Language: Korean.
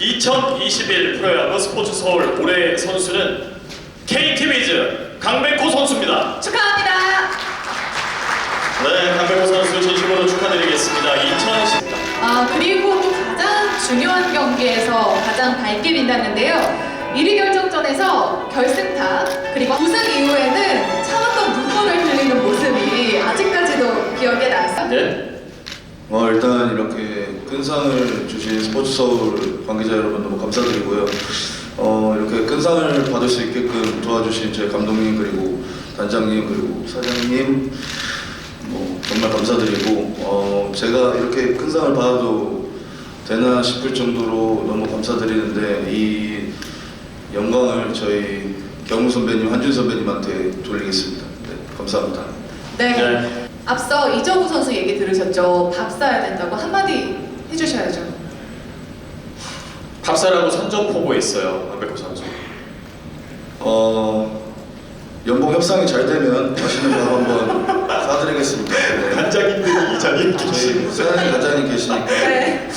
2021 프로야구 스포츠 서울 올해의 선수는 KT 위즈 강백호 선수입니다. 축하합니다. 네, 강백호 선수 진심으로 축하드리겠습니다. 2010 아, 그리고 또 가장 중요한 경기에서 가장 밝게 빛났는데요. 1위 결정전에서 결승타 그리고 우승 이후에는 차갑던 눈물을 흘리는 모습이 아직까지도 기억에 남습니다. 네. 어, 일단 이렇게 큰 상을 주신 스포츠 서울 관계자 여러분 너무 감사드리고요. 어, 이렇게 큰 상을 받을 수 있게끔 도와주신 저희 감독님 그리고 단장님 그리고 사장님 뭐 정말 감사드리고 어, 제가 이렇게 큰 상을 받아도 되나 싶을 정도로 너무 감사드리는데 이 영광을 저희 경우 선배님, 한준 선배님한테 돌리겠습니다. 네, 감사합니다. 네. 네. 앞서 이정우 선수 얘기 들으셨죠? 밥 사야 된다고 한마디 해주셔야죠. 밥사라고 선전포고 있어요. 강백호 선수. 어 연봉 협상이 잘 되면 맛있는 밥 한번 사드리겠습니다. 네. 단장님들이 이 자리에 저희 사장님 단장님 계시니까 네.